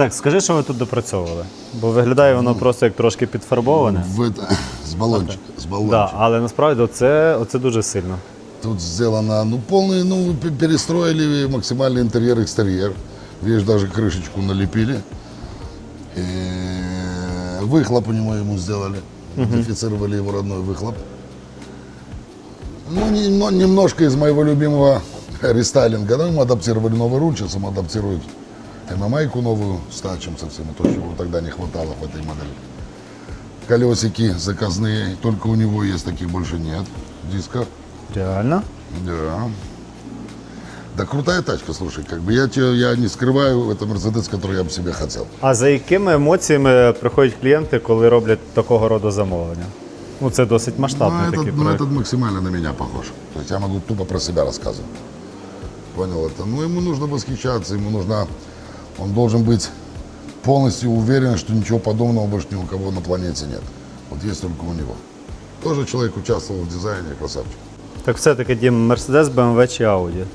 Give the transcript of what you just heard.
Так, скажи, що ви тут допрацьовували. Бо виглядає воно просто як трошки підфарбоване. В это, с баллончика, с баллончика. Да, але насправді оце, оце дуже сильно. Тут сделано, ну, полный, ну, п- перестроили максимальный интерьер-экстерьер. Видишь, даже крышечку налепили. И выхлоп у него ему сделали. Модифицировали его родной выхлоп. Ну, не- немножко из моего любимого рестайлинга. Ну, ему адаптировали новый руль, сейчас ему адаптируют ММАйку новую с тачем совсем, то, чего тогда не хватало в этой модели. Колесики заказные, только у него есть, таких больше нет дисков. Реально? Да. Да крутая тачка, слушай, как бы я тебе, я не скрываю, это Мерседес, который я бы себе хотел. А за якими емоціями приходять клієнти, коли роблять такого роду замовлення? Ну, це досить Ну, масштабний этот, такий ну, проект. этот максимально на меня похож. То есть я могу тупо про себя рассказывать. Понял это? Ну, ему нужно восхищаться, ему нужно... Он должен быть полностью уверен, что ничего подобного больше ни у кого на планете нет. Вот есть только у него. Тоже человек участвовал в дизайне, красавчик. Так все-таки Дім, Мерседес, БМВ чи? Ауди.